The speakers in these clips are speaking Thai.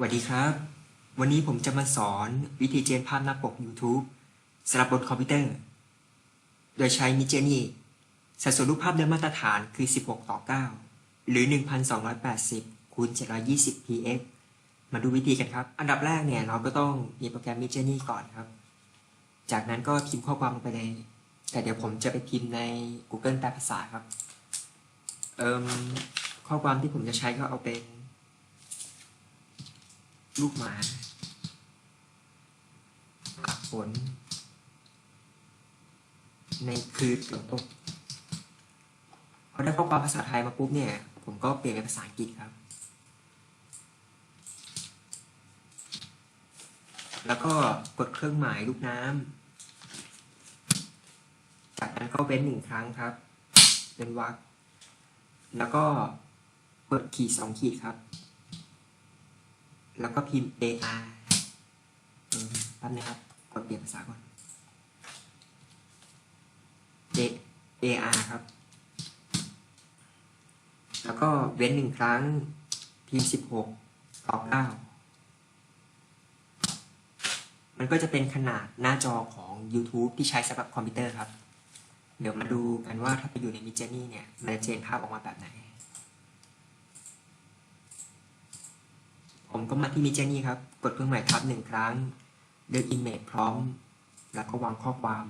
สวัสดีครับ วันนี้ผมจะมาสอนวิธีเจนภาพหน้าปก YouTube สำหรับบนคอมพิวเตอร์ โดยใช้ Midjourney สัดส่วนรูปภาพเดิมมาตรฐานคือ 16 ต่อ 9 หรือ 1280คูณ720 px มาดูวิธีกันครับ อันดับแรกเนี่ยเราก็ต้องมีโปรแกรม Midjourney ก่อนครับ จากนั้นก็พิมพ์ข้อความลงไปในแต่เดี๋ยวผมจะไปพิมพ์ใน Google แปลภาษาครับ เอ่มข้อความที่ผมจะใช้ก็เอาเป็น ลูกหมากับฝน ในคืนฝนตกพอได้ข้อความภาษาไทยมาปุ๊บเนี่ย ผมก็เปลี่ยนเป็นภาษาอังกฤษครับ แล้วก็กดเครื่องหมายลูกน้ำจากนั้นก็เว้นหนึ่งครั้งครับ เป็นวรรคแล้วก็เปิดขีดสองขีดครับ แล้วก็พิมพ์ AR แป๊บนะครับ กดเปลี่ยนภาษาก่อน A AR ครับ แล้วก็เว้นหนึ่งครั้ง พิมพ์16ต่อ9มันก็จะเป็นขนาดหน้าจอของ YouTube ที่ใช้สำหรับคอมพิวเตอร์ครับ เดี๋ยวมาดูกันว่าถ้าไปอยู่ใน Midjourney เนี่ย มันจะเจนภาพออกมาแบบไหน ผมก็มาที่มิจเจนี่ครับ กดเครื่องหมายทับหนึ่งครั้ง เลือก Image พร้อม แล้วก็วางข้อความ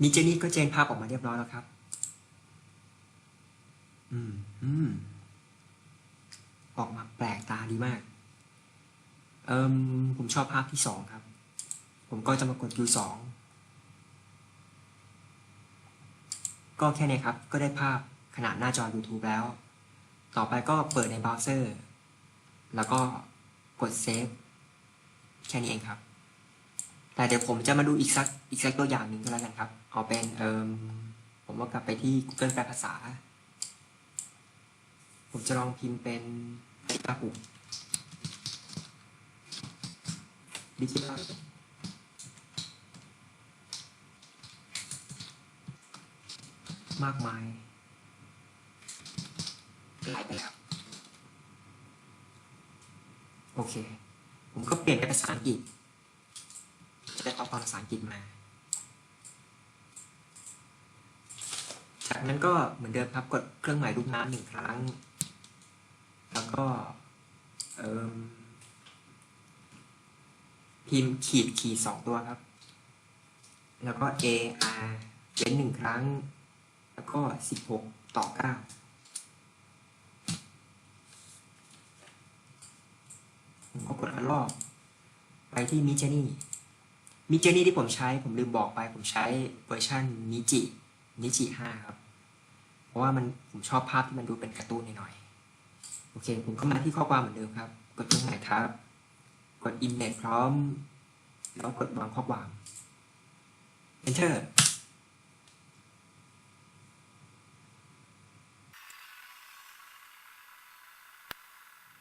มิจเจนี่ก็แจ้งภาพออกมาเรียบร้อยแล้วครับ อืมอืมออกมาแปลกตาดีมาก เอิมผมชอบภาพที่สองครับ ผมก็จะมากด Q สอง ก็แค่นี้ครับ ก็ได้ภาพขนาดหน้าจอ YouTube แล้ว ต่อไปก็เปิดในเบราว์เซอร์ แล้วก็กดเซฟแค่นี้เองครับ แต่เดี๋ยวผมจะมาดูอีกสักอีกสักตัวอย่างหนึ่งก็แล้วกันครับ เอาเป็นเอิมผมว่ากลับไปที่ Google แปลภาษา ผมจะลองพิมพ์เป็นดิจิทัลปุ่มดิจิทัล มากมายหลายไปแล้วโอเค ผมก็เปลี่ยนเป็นภาษาอังกฤษ จะได้ข้อความภาษาอังกฤษมา จากนั้นก็เหมือนเดิมครับกดเครื่องหมายรูปน้ำหนึ่งครั้ง แล้วก็เอิ่มพิมพ์ขีดขีดสองตัวครับ แล้วก็ A R เป็นหนึ่งครั้ง แล้วก็สิบหกต่อเก้าผมก็กดอันรอบไปที่มิจนี่มิจนี่ที่ผมใช้ผมลืมบอกไปผมใช้เวอร์ชันนิจินิจิห้าครับ เพราะว่ามันผมชอบภาพที่มันดูเป็นการ์ตูนหน่อยๆโอเค ผมก็มาที่ข้อความเหมือนเดิมครับ กดเครื่องหมายทับ กด Image พร้อม แล้วกดวางข้อความ Enter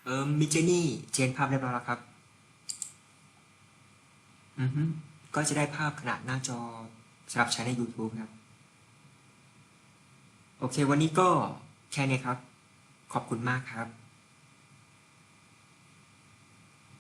เอิมมิจนี่เจนภาพเรียบร้อยแล้วครับ อือฮึก็จะได้ภาพขนาดหน้าจอสำหรับใช้ใน YouTube ครับ โอเค วันนี้ก็แค่นี้ครับ ขอบคุณมากครับ